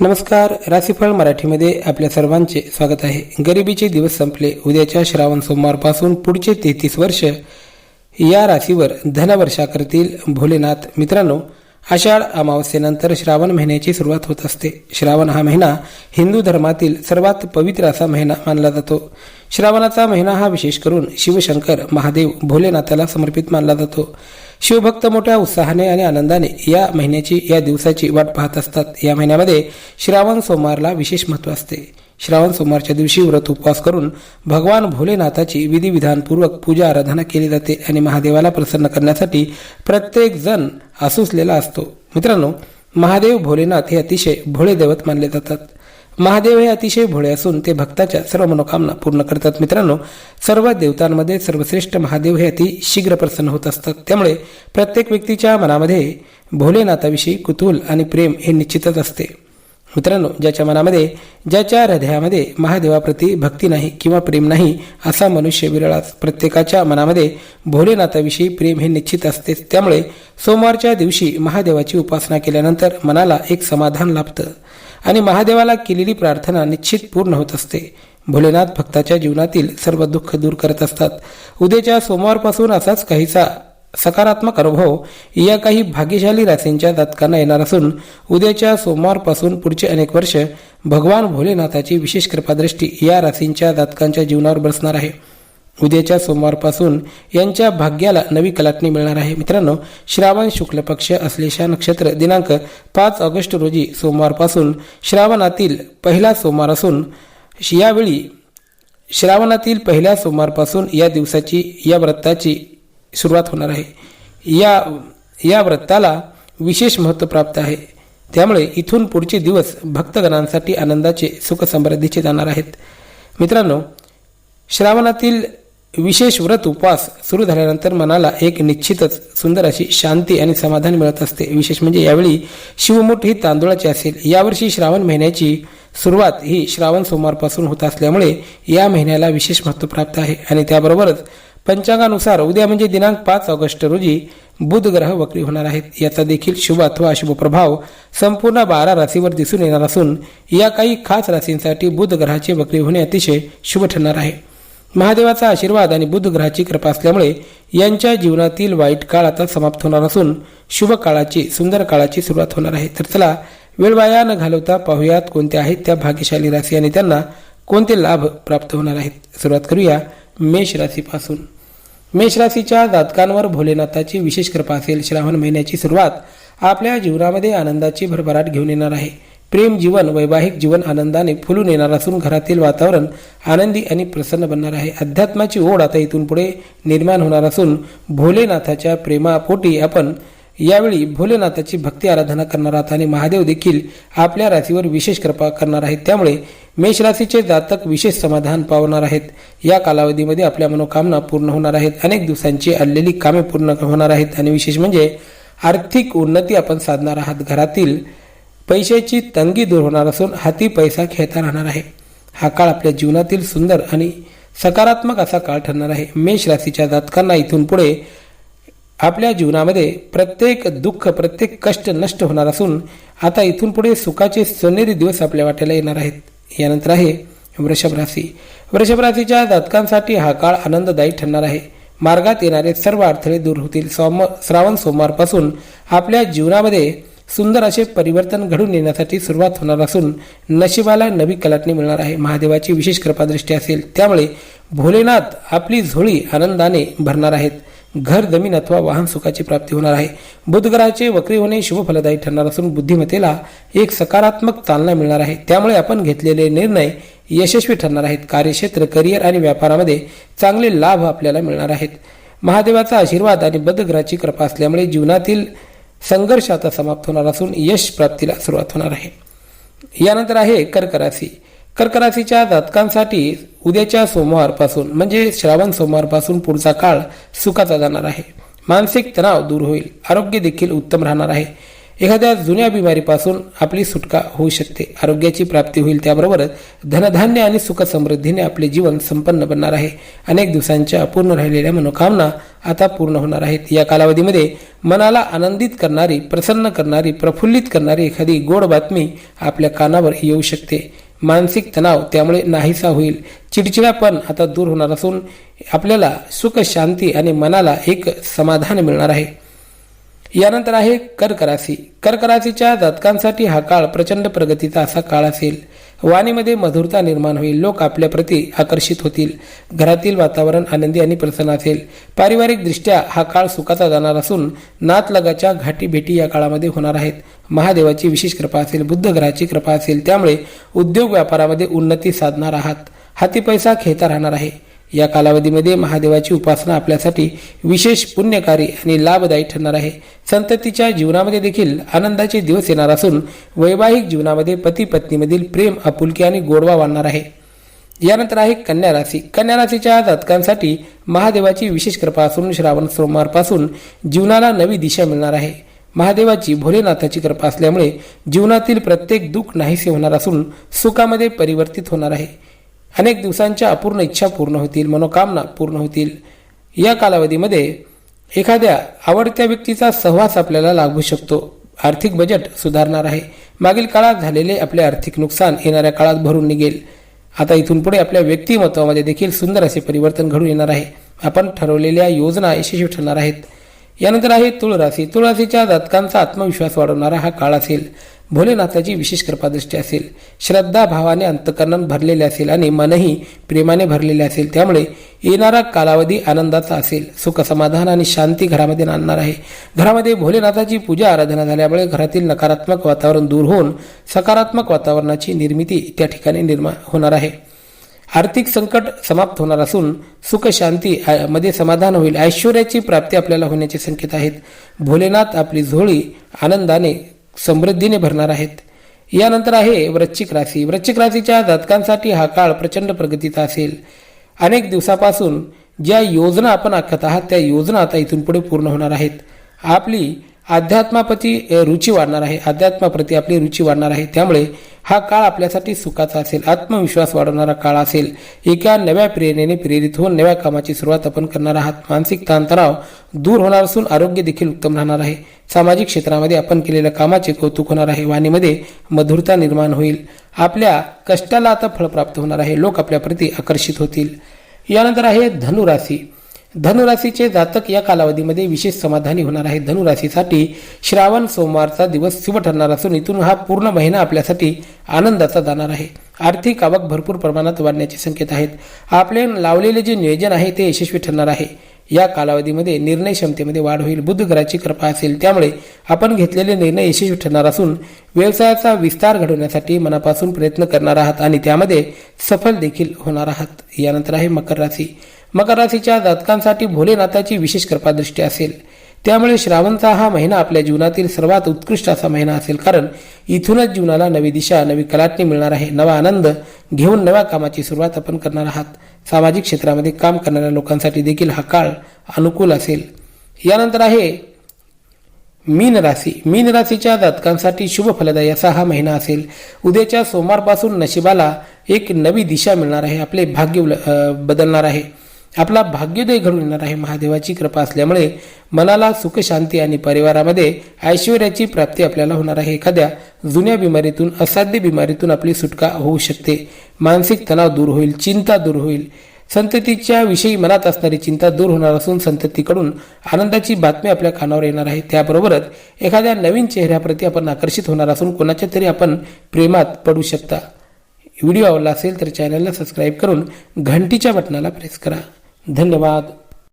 नमस्कार राशीफळ मराठीमध्ये आपल्या सर्वांचे स्वागत आहे. गरिबीचे दिवस संपले. उद्याच्या श्रावण सोमवारपासून पुढचे तेहतीस वर्ष या राशीवर धनवर्षा करतील भोलेनाथ. मित्रांनो आषाढ अमावस्येनंतर श्रावण महिन्याची सुरुवात होत असते. श्रावण हा महिना हिंदू धर्मातील सर्वात पवित्र असा महिना मानला जातो. श्रावणाचा महिना हा विशेष करून शिवशंकर महादेव भोलेनाथाला समर्पित मानला जातो. शिवभक्त मोठ्या उत्साहाने आणि आनंदाने या महिन्याची या दिवसाची वाट पाहत असतात. या महिन्यामध्ये श्रावण सोमवारला विशेष महत्त्व असते. श्रावण सोमवारच्या दिवशी व्रत उपवास करून भगवान भोलेनाथाची विधिविधानपूर्वक पूजा आराधना केली जाते आणि महादेवाला प्रसन्न करण्यासाठी प्रत्येक जण आसुसलेला असतो. मित्रांनो महादेव भोलेनाथ हे अतिशय भोळे दैवत मानले जातात. महादेव हे अतिशय भोळे असून ते भक्ताच्या सर्व मनोकामना पूर्ण करतात. मित्रांनो सर्व देवतांमध्ये सर्वश्रेष्ठ महादेव हे अति शीघ्र प्रसन्न होत असतात. त्यामुळे प्रत्येक व्यक्तीच्या मनामध्ये भोलेनाथाविषयी कुतूहल आणि प्रेम हे निश्चितच असते. मित्रांनो ज्याच्या मनामध्ये ज्याच्या हृदयामध्ये महादेवाप्रती भक्ती नाही किंवा प्रेम नाही असा मनुष्य विरळाच प्रत्येकाच्या मनामध्ये भोलेनाथाविषयी प्रेम हे निश्चित असतेच त्यामुळे सोमवारच्या दिवशी महादेवाची उपासना केल्यानंतर मनाला एक समाधान लाभतं आणि महादेवाला केलेली प्रार्थना निश्चित पूर्ण होत असते. भोलेनाथ भक्ताच्या जीवनातील सर्व दुःख दूर करत असतात. उद्याच्या सोमवारपासून असाच काहीसा सकारात्मक अनुभव या काही भाग्यशाली राशींच्या जातकांना येणार असून उद्याच्या सोमवारपासून पुढचे अनेक वर्ष भगवान भोलेनाथाची विशेष कृपादृष्टी या राशींच्या जातकांच्या जीवनावर बसणार आहे. उद्याच्या सोमवारपासून यांच्या भाग्याला नवी कलाटणी मिळणार आहे. मित्रांनो श्रावण शुक्ल पक्ष असलेशा नक्षत्र दिनांक पाच ऑगस्ट रोजी सोमवारपासून श्रावणातील पहिला सोमवार असून यावेळी श्रावणातील पहिल्या सोमवारपासून या दिवसाची या व्रताची सुरुवात होणार आहे. या या व्रताला विशेष महत्त्व प्राप्त आहे. त्यामुळे इथून पुढचे दिवस भक्तगणांसाठी आनंदाचे सुखसमृद्धीचे जाणार आहेत. मित्रांनो श्रावणातील विशेष व्रत उपवास सुरू झाल्यानंतर मनाला एक निश्चितच सुंदर अशी शांती आणि समाधान मिळत असते. विशेष म्हणजे यावेळी शिवमुठ ही तांदुळाची असेल. यावर्षी श्रावण महिन्याची सुरुवात ही श्रावण सोमवारपासून होत असल्यामुळे या महिन्याला विशेष महत्त्व प्राप्त आहे. आणि त्याबरोबरच पंचांगानुसार उद्या म्हणजे दिनांक पाच ऑगस्ट रोजी बुध ग्रह वक्री होणार आहेत. याचा देखील शुभ अथवा अशुभ प्रभाव संपूर्ण बारा राशीवर दिसून येणार असून या काही खास राशींसाठी बुध ग्रहाचे वक्री होणे अतिशय शुभ ठरणार आहे. महादेवाचा आशीर्वाद आणि बुध ग्रहाची कृपा असल्यामुळे यांच्या जीवनातील वाईट काळ आता समाप्त होणार असून शुभ काळाची सुंदर काळाची सुरुवात होणार आहे. तर चला वेळ वाया न घालवता पाहुयात कोणत्या आहेत त्या भाग्यशाली राशी आणि त्यांना कोणते लाभ प्राप्त होणार आहेत. सुरुवात करूया मेष राशीपासून. मेष राशीच्या जातकांवर भोलेनाथाची विशेष कृपा असेल. श्रावण महिन्याची सुरुवात आपल्या जीवनामध्ये आनंदाची भरभराट घेऊन येणार आहे. प्रेम जीवन वैवाहिक जीवन आनंदाने फुलून येणार असून घरातील वातावरण आनंदी आणि प्रसन्न बनणार आहे. अध्यात्माची ओढ आता इथून पुढे निर्माण होणार असून भोलेनाथाच्या प्रेमापोटी आपण यावेळी भोलेनाथाची भक्ती आराधना करणार आहात आणि महादेव देखील आपल्या राशीवर विशेष कृपा करणार आहेत. त्यामुळे मेष राशीचे जातक विशेष समाधान पावणार आहेत. या कालावधीमध्ये आपल्या मनोकामना पूर्ण होणार आहेत. अनेक दिवसांची आलेली कामे पूर्ण होणार आहेत. आणि विशेष म्हणजे आर्थिक उन्नती आपण साधणार आहात. घरातील पैशाची तंगी दूर होणार असून हाती पैसा खेळता राहणार आहे. हा काळ आपल्या जीवनातील सुंदर आणि सकारात्मक असा काळ ठरणार आहे. मेष राशीच्या जातकांना इथून पुढे आपल्या जीवनामध्ये प्रत्येक दुःख प्रत्येक कष्ट नष्ट होणार असून आता इथून पुढे सुखाचे सोनेरी दिवस आपल्या वाट्याला येणार आहेत. यानंतर आहे वृषभ राशी. वृषभ राशीच्या जातकांसाठी हा काळ आनंददायी ठरणार आहे. मार्गात येणारे सर्व अडथळे दूर होतील. सोम श्रावण सोमवारपासून आपल्या जीवनामध्ये सुंदर असे परिवर्तन घडून येण्यासाठी सुरुवात होणार असून नशिबाला नवी कलाटणी मिळणार आहे. महादेवाची विशेष कृपादृष्टी असेल त्यामुळे भोलेनाथ आपली झोळी आनंदाने भरणार आहेत. घर जमीन अथवा वाहन सुखाची प्राप्ती होणार आहे. बुधग्रहाचे वक्री होणे शुभ फलदायी ठरणार असून बुद्धिमत्तेला एक सकारात्मक चालना मिळणार आहे. त्यामुळे आपण घेतलेले निर्णय यशस्वी ठरणार आहेत. कार्यक्षेत्र करिअर आणि व्यापारामध्ये चांगले लाभ आपल्याला मिळणार आहेत. महादेवाचा आशीर्वाद आणि बुधग्रहाची कृपा असल्यामुळे जीवनातील संघर्ष आता समाप्त होणार असून यश प्राप्तीला सुरुवात होणार आहे. यानंतर आहे कर्क राशी. कर्क राशीच्या जातकांसाठी उद्याच्या सोमवारपासून म्हणजे श्रावण सोमवारपासून पुढचा काळ सुखाचा जाणार आहे. मानसिक तणाव दूर होईल. आरोग्य देखील उत्तम राहणार आहे. एखाद्या जुन्या बिमारीपासून आपली सुटका होऊ शकते. आरोग्याची प्राप्ती होईल त्याबरोबरच धनधान्य आणि सुख समृद्धीने आपले जीवन संपन्न बनणार आहे. अनेक दिवसांच्या अपूर्ण राहिलेल्या मनोकामना आता पूर्ण होणार आहेत. या कालावधीमध्ये मनाला आनंदित करणारी प्रसन्न करणारी प्रफुल्लित करणारी एखादी गोड बातमी आपल्या कानावर येऊ शकते. मानसिक तणाव त्यामुळे नाहीसा होईल. चिडचिडापण आता दूर होणार असून आपल्याला सुख शांती आणि मनाला एक समाधान मिळणार आहे. यानंतर आहे कर्कराशी. कर्कराशीच्या जातकांसाठी हा काळ प्रचंड प्रगतीचा असा काळ असेल. वाणीमध्ये मधुरता निर्माण होईल. लोक आपल्याप्रती आकर्षित होतील. घरातील वातावरण आनंदी आणि प्रसन्न असेल. पारिवारिक दृष्ट्या हा काळ सुखाचा जाणार असून नातलगाच्या घाटी भेटी या काळामध्ये होणार आहेत. महादेवाची विशेष कृपा असेल. बुद्ध ग्रहाची कृपा असेल. त्यामुळे उद्योग व्यापारामध्ये उन्नती साधणार आहात. हाती पैसा खेळता राहणार आहे. या कालावधीमध्ये महादेवाची उपासना आपल्यासाठी विशेष पुण्यकारी आणि लाभदायी ठरणार आहे. संततीच्या जीवनामध्ये देखील आनंदाचे दिवस येणार असून वैवाहिक जीवनामध्ये पती पत्नीमधील प्रेम आपुलकी आणि गोडवा वाढणार आहे. यानंतर आहे कन्या राशी. कन्या राशीच्या जातकांसाठी महादेवाची विशेष कृपा असून श्रावण सोमवारपासून जीवनाला नवी दिशा मिळणार आहे. महादेवाची भोलेनाथाची कृपा असल्यामुळे जीवनातील प्रत्येक दुःख नाहीसे होणार असून सुखामध्ये परिवर्तित होणार आहे. अनेक दिवसांच्या अपूर्ण इच्छा पूर्ण होतील मनोकामना पूर्ण होतील. या कालावधीमध्ये एखाद्या आवडत्या व्यक्तीचा सहवास आपल्याला लागू शकतो. आर्थिक बजेट सुधारणार आहे. मागील काळात झालेले आपले आर्थिक नुकसान येणाऱ्या काळात भरून निघेल. आता इथून पुढे आपल्या व्यक्तिमत्वामध्ये देखील सुंदर असे परिवर्तन घडून येणार आहे. आपण ठरवलेल्या योजना यशस्वी ठरणार आहेत. यानंतर आहे तुळ राशी तुळ राशीच्या जातकांचा आत्मविश्वास वाढवणारा हा काळ असेल. भोलेनाथाची विशेष कृपादृष्टी असेल श्रद्धा भावाने अंतकरण भरलेले असेल आणि मनही प्रेमाने भरलेले असेल त्यामुळे येणारा कालावधी आनंदाचा असेल सुख समाधान आणि शांती घरामध्ये आणणार आहे. घरामध्ये भोलेनाथाची पूजा आराधना झाल्यामुळे घरातील नकारात्मक वातावरण दूर होऊन सकारात्मक वातावरणाची निर्मिती त्या ठिकाणी निर्माण होणार आहे. आर्थिक संकट समाप्त होणार असून सुख शांती मध्ये समाधान होईल ऐश्वर्याची प्राप्ती आपल्याला होण्याचे संकेत आहेत. भोलेनाथ आपली झोळी आनंदाने समृद्धीने भरणार आहेत. यानंतर आहे वृश्चिक राशी. वृश्चिक राशीच्या जातकांसाठी हा काळ प्रचंड प्रगतीचा असेल. अनेक दिवसापासून ज्या योजना आपण आखत आहात त्या योजना आता इथून पुढे पूर्ण होणार आहेत. आपली अध्यात्माप्रती रुची वाढणार आहे. अध्यात्माप्रती आपली रुची वाढणार आहे. त्यामुळे हा काळ आपल्यासाठी सुखाचा असेल. आत्मविश्वास वाढवणारा काळ असेल. एका नव्या प्रेरणेने प्रेरित होऊन नव्या कामाची सुरुवात आपण करणार आहात. मानसिक ताणतणाव दूर होणार असून आरोग्य देखील उत्तम राहणार आहे. सामाजिक क्षेत्रामध्ये आपण केलेल्या कामाचे कौतुक होणार आहे. वाणीमध्ये मधुरता निर्माण होईल. आपल्या कष्टाला आता फळ प्राप्त होणार आहे. लोक आपल्याप्रती आकर्षित होतील. यानंतर आहे धनुराशी. धनुराशीचे जातक या कालावधीमध्ये विशेष समाधानी होणार आहे. धनुराशीसाठी श्रावण सोमवारचा दिवस शुभ ठरणार असून इथून हा पूर्ण महिना आपल्यासाठी आनंदाचा जाणार आहे. आर्थिक आवक भरपूर प्रमाणात वाढण्याचे संकेत आहेत. आपले लावलेले जे नियोजन आहे ते यशस्वी ठरणार आहे. या कालावधीमध्ये निर्णय क्षमतेमध्ये वाढ होईल. बुद्ध ग्रहाची कृपा असेल. त्यामुळे आपण घेतलेले निर्णय यशस्वी ठरणार असून व्यवसायाचा विस्तार घडवण्यासाठी मनापासून प्रयत्न करणार आहात आणि त्यामध्ये सफल देखील होणार आहात. यानंतर आहे मकर राशी. मकर राशीच्या जातकांसाठी भोलेनाथाची विशेष कृपादृष्टी असेल. त्यामुळे श्रावणचा हा महिना आपल्या जीवनातील सर्वात उत्कृष्ट असा महिना असेल कारण इथूनच जीवनाला नवी दिशा नवी कलाटणी मिळणार आहे. नवा आनंद घेऊन नव्या कामाची सुरुवात आपण करणार आहात. सामाजिक क्षेत्रामध्ये काम करणाऱ्या लोकांसाठी देखील हा काळ अनुकूल असेल. यानंतर आहे मीन राशी. मीन राशीच्या जातकांसाठी शुभ फलदायी असा हा महिना असेल. उद्याच्या सोमवारपासून नशिबाला एक नवी दिशा मिळणार आहे. आपले भाग्य बदलणार आहे. आपला भाग्योदय घडून येणार आहे. महादेवाची कृपा असल्यामुळे मनाला सुख शांती आणि परिवारामध्ये ऐश्वर्याची प्राप्ती आपल्याला होणार आहे. एखाद्या जुन्या बिमारीतून असाध्य बिमारीतून आपली सुटका होऊ शकते. मानसिक तणाव दूर होईल चिंता दूर होईल. संततीच्या विषयी मनात असणारी चिंता दूर होणार असून संततीकडून आनंदाची बातमी आपल्या कानावर येणार आहे. त्याबरोबरच एखाद्या नवीन चेहऱ्याप्रती आपण आकर्षित होणार असून कोणाच्या तरी आपण प्रेमात पडू शकता. व्हिडिओ आवडला असेल तर चॅनलला सबस्क्राईब करून घंटीच्या बटनाला प्रेस करा. धन्यवाद.